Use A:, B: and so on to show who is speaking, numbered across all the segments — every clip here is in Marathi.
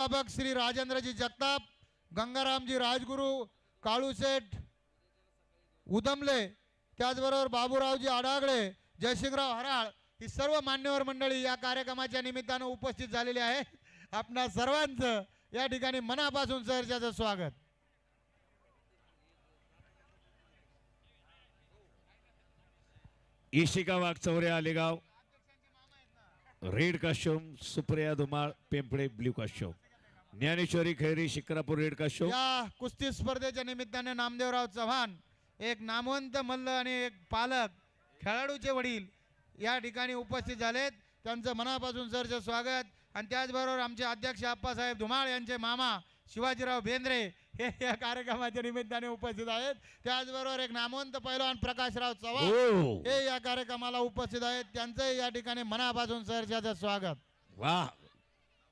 A: प्राध्यापक श्री राजेंद्रजी जगताप गंगारामजी राजगुरू काळूशेठ उदमले त्याचबरोबर बाबूरावजी आडागळे जयसिंगराव हराळ ही सर्व मान्यवर मंडळी या कार्यक्रमाच्या निमित्तानं उपस्थित झालेली आहे आपणा सर्वांचं या ठिकाणी मनापासून सहर्षाचं स्वागत.
B: इशिका वाघचौरे आलेगाव रेड काश्योम सुप्रिया धुमाळ पिंपळे ब्ल्यू काश्योम ज्ञानेश्वरी खैरी शिक्रापूर रेड काश्योम
A: या कुस्ती स्पर्धेच्या निमित्ताने नामदेवराव चव्हाण एक नामवंत मल्ल आणि एक पालक खेळाडूचे वडील या ठिकाणी उपस्थित झालेत. त्यांचं मनापासून सरचं स्वागत. आणि त्याचबरोबर आमचे अध्यक्ष आप्पासाहेब धुमाळ यांचे मामा शिवाजीराव बेंद्रे हे या कार्यक्रमाच्या निमित्ताने उपस्थित आहेत. त्याचबरोबर एक नामवंत पैलवान प्रकाशराव चव्हाण
B: ओ
A: हे या कार्यक्रमाला उपस्थित आहेत. त्यांचंही या ठिकाणी मनापासून सहर्षाचं स्वागत.
B: वा.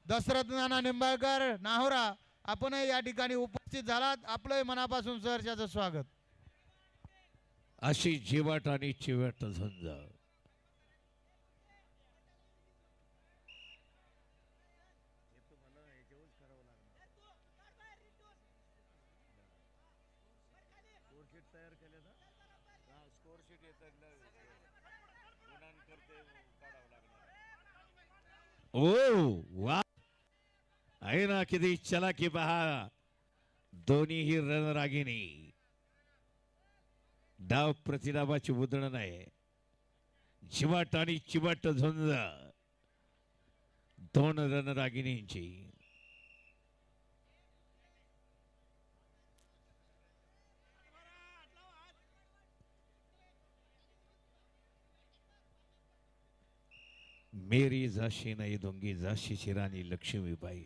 A: दशरथ नाना निंबाळकर नाहोरा आपणही या ठिकाणी उपस्थित झालात. आपलंही मनापासून सहर्षाचं स्वागत.
B: अशी जिवट आणि चिवट झुंज. ओ वा. आहे ना किती चला की पहा दोन्हीही रणरागिणी डाव प्रतिडाबाची उधळण आहे चिवाट आणि चिवाट झुंज दोन रणरागिणींची मेरी झाशी नाही दोंगी झाशीची राणी लक्ष्मीबाई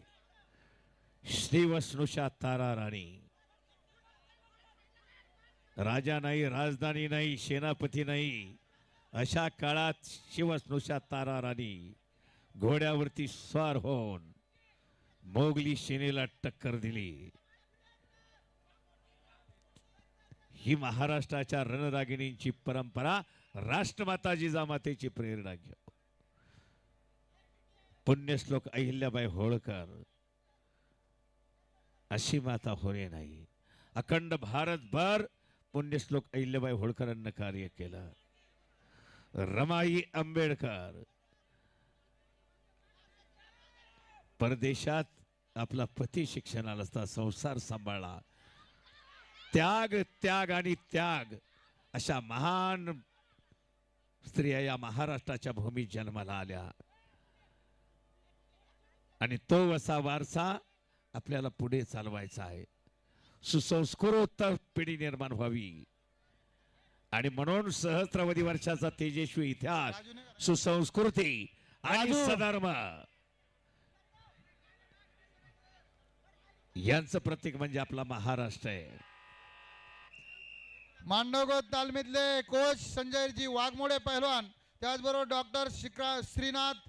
B: श्रीवस्नुषा तारा राणी राजा नाही राजधानी नाही सेनापती नाही अशा काळात शिवस्नुषा तारा राणी घोड्यावरती स्वार होऊन मोगली सेनेला टक्कर दिली. ही महाराष्ट्राच्या रणरागिणींची परंपरा राष्ट्रमाता जिजामातेची प्रेरणा घेऊ पुण्यश्लोक अहिल्याबाई होळकर अशी माता होणे नाही. अखंड भारतभर पुण्यश्लोक अहिल्याबाई होळकरांना कार्य केलं. रमाई आंबेडकर. परदेशात आपला पती शिक्षणाला असता संसार सांभाळला. त्याग त्याग आणि त्याग अशा महान स्त्रिया या महाराष्ट्राच्या भूमीत जन्माला आल्या. आणि तो असा वारसा आपल्याला पुढे चालवायचा आहे. सुसंस्कारोत्तर पिढी निर्माण व्हावी. आणि म्हणून सहस्त्रवधी वर्षाचा तेजस्वी इतिहास सुसंस्कृती आणि. सधर्म. यांचं प्रतीक म्हणजे आपला महाराष्ट्र आहे.
A: मांडवगोत तालमीतले कोच संजयजी वाघमोडे पहिलवान त्याचबरोबर डॉक्टर श्रीनाथ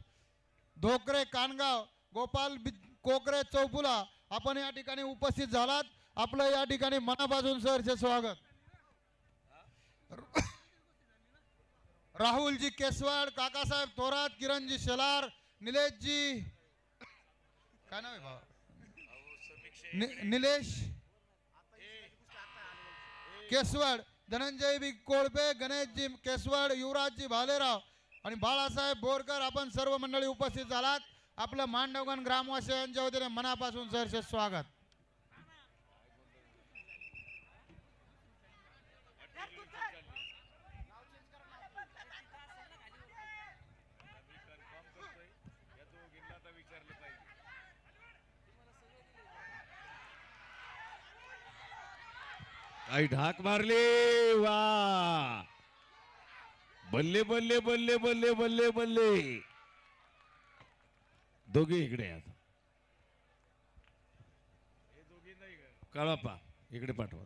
A: धोकरे कानगाव गोपाल कोकरे चौपुला आपण या ठिकाणी उपस्थित झालात. आपलं या ठिकाणी मनापासून सरचे स्वागत. राहुलजी केसवाड काकासाहेब थोरात किरणजी शेलार निलेशजी काय नाव आहे भावा? निलेश केसवाड धनंजय बी कोळपे गणेशजी केसवाड युवराजजी भालेराव आणि बाळासाहेब बोरकर आपण सर्व मंडळी उपस्थित झालात. आपलं मांडवगण ग्रामवासियांच्या वतीने मनापासून सरसे स्वागत.
B: आई ढाक मारली वा. बल्ले बल्ले बल्ले बल्ले बल्ले बल्ले. दोघे इकडे आता कळपा इकडे पाठवा.